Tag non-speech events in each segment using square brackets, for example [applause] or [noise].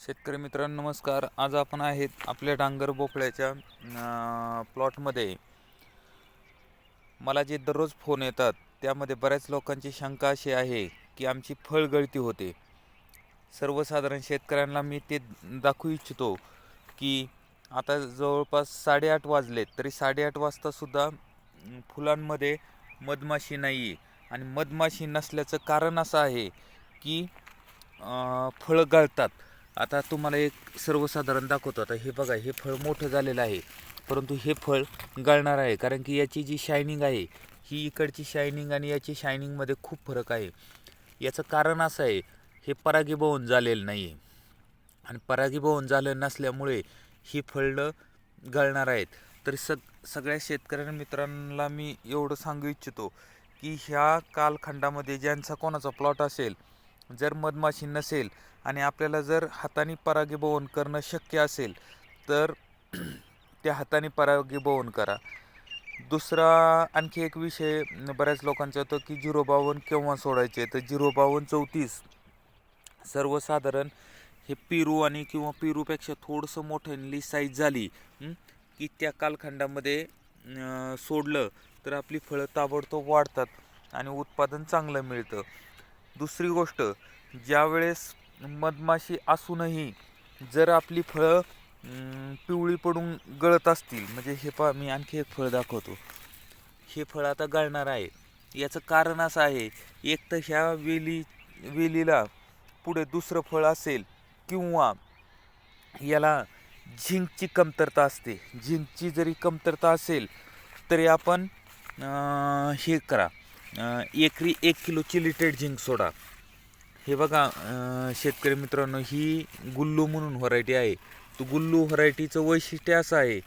शेतकरी मित्रांनो नमस्कार. आज आपण आहेत आपल्या डांगर भोपळ्याच्या प्लॉटमध्ये. मला जे दररोज फोन येतात त्यामध्ये बऱ्याच लोकांची शंका अशी आहे की आमची फळ गळती होते. सर्वसाधारण शेतकऱ्यांना मी ते दाखवू इच्छितो की आता जवळपास साडेआठ वाजले तरी साडेआठ वाजतासुद्धा फुलांमध्ये मधमाशी नाही आहे आणि मधमाशी नसल्याचं कारण असं आहे की फळं गळतात. आता तुम्हाला एक सर्वसाधारण दाखवतो. आता हे बघा हे फळ मोठं झालेलं आहे. परंतु हे फळ गळणार आहे. कारण की याची जी शायनिंग आहे ही इकडची शायनिंग आणि याची शायनिंगमध्ये खूप फरक आहे. याचं कारण असं आहे हे परागीभवन झालेलं नाही आहे आणि परागीभवन झालं नसल्यामुळे ही फळं गळणार आहेत. तर सग सगळ्या शेतकऱ्या मित्रांना मी एवढं सांगू इच्छितो की ह्या कालखंडामध्ये ज्यांचा कोणाचा प्लॉट असेल जर मधमाशी नसेल आणि आपल्याला जर हाताने परागीभवन करणं शक्य असेल तर [clears throat] त्या हाताने परागीभवन करा. दुसरा आणखी एक विषय बऱ्याच लोकांचा होतो की झिरो बावन केव्हा सोडायचे? तर झिरो बावन चौतीस सर्वसाधारण हे पेरू आणि किंवा पेरूपेक्षा थोडंसं मोठ्यांनी साईज झाली की त्या कालखंडामध्ये सोडलं तर आपली फळं ताबडतोब वाढतात आणि उत्पादन चांगलं मिळतं. दुसरी गोष्ट ज्यावेळेस मधमाशी असूनही जर आपली फळं पिवळी पडून गळत असतील म्हणजे हे पा मी आणखी एक फळ दाखवतो. हे फळ आता गळणार आहे. याचं कारण असं आहे एक तर ह्या वेली वेलीला पुढे दुसरं फळ असेल किंवा याला झिंकची कमतरता असते. झिंकची जरी कमतरता असेल तरी आपण हे करा. एकरी एक किलो चिलिटेड झिंक सोडा. हे बघा शेतकरी मित्रांनो ही गुल्लू म्हणून व्हरायटी आहे. तो गुल्लू व्हरायटीचं वैशिष्ट्य असं आहे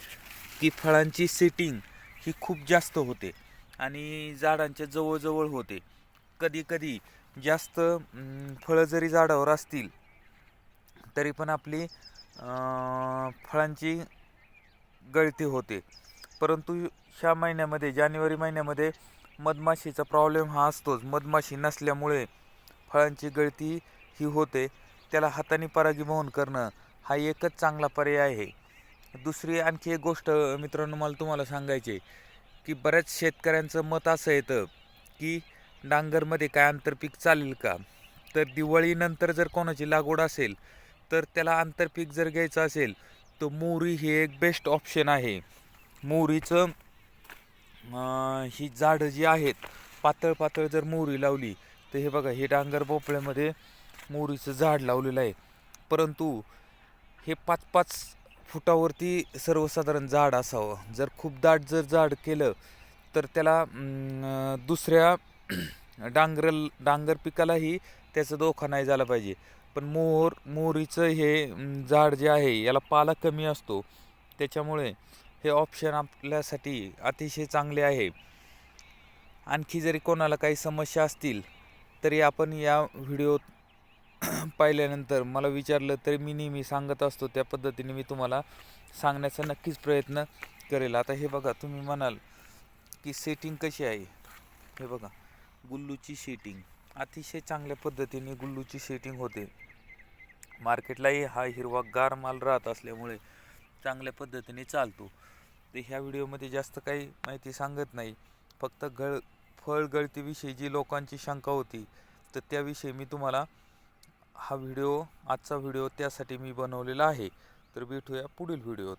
की फळांची सेटिंग ही खूप जास्त होते आणि झाडांच्या जवळजवळ होते. कधी कधी जास्त फळं जरी झाडावर असतील तरी पण आपली फळांची गळती होते. परंतु ह्या महिन्यामध्ये जानेवारी महिन्यामध्ये मधमाशीचा प्रॉब्लेम हा असतोच. मधमाशी नसल्यामुळे फळांची गळती ही होते. त्याला हाताने परागीभवन करणं हा एकच चांगला पर्याय आहे. दुसरी आणखी एक गोष्ट मित्रांनो मला तुम्हाला सांगायची की बऱ्याच शेतकऱ्यांचं मत असं येतं की डांगरमध्ये काय आंतरपीक चालेल का? तर दिवाळीनंतर जर कोणाची लागवड असेल तर त्याला आंतरपीक जर घ्यायचं असेल तर मोहरी हे एक बेस्ट ऑप्शन आहे. मोहरीचं ही झाडं जी आहेत पातळ पातळ जर मोहरी लावली तर हे बघा हे डांगर भोपळ्यामध्ये मोहरीचं झाड लावलेलं आहे. परंतु हे पाच पाच फुटावरती सर्वसाधारण झाड असावं. जर खूप दाट जर झाड केलं तर त्याला दुसऱ्या [clears throat] डांगर डांगर पिकालाही त्याचा धोका नाही झाला पाहिजे. पण मोहर मोहरीचं हे झाड जे आहे याला पाला कमी असतो. त्याच्यामुळे हे ऑप्शन आपल्यासाठी अतिशय चांगले आहे. आणखी जरी कोणाला काही समस्या असतील तरी आपण या व्हिडिओ [clears throat] पाहिल्यानंतर मला विचारलं तरी मी नेहमी सांगत असतो त्या पद्धतीने मी तुम्हाला सांगण्याचा नक्कीच प्रयत्न करेल. आता हे बघा तुम्ही म्हणाल की सेटिंग कशी आहे? हे बघा गुल्लूची शेटिंग अतिशय चांगल्या पद्धतीने गुल्लूची शेटिंग होते. मार्केटलाही हा हिरवा गार माल राहत असल्यामुळे चांगल्या पद्धतीने चालतो. तर ह्या व्हिडिओमध्ये जास्त काही माहिती सांगत नाही. फक्त गळ फळ गळतीविषयी जी लोकांची शंका होती तर त्याविषयी मी तुम्हाला हा व्हिडिओ आजचा व्हिडिओ त्यासाठी मी बनवलेला आहे. तर भेटूया पुढील व्हिडिओत.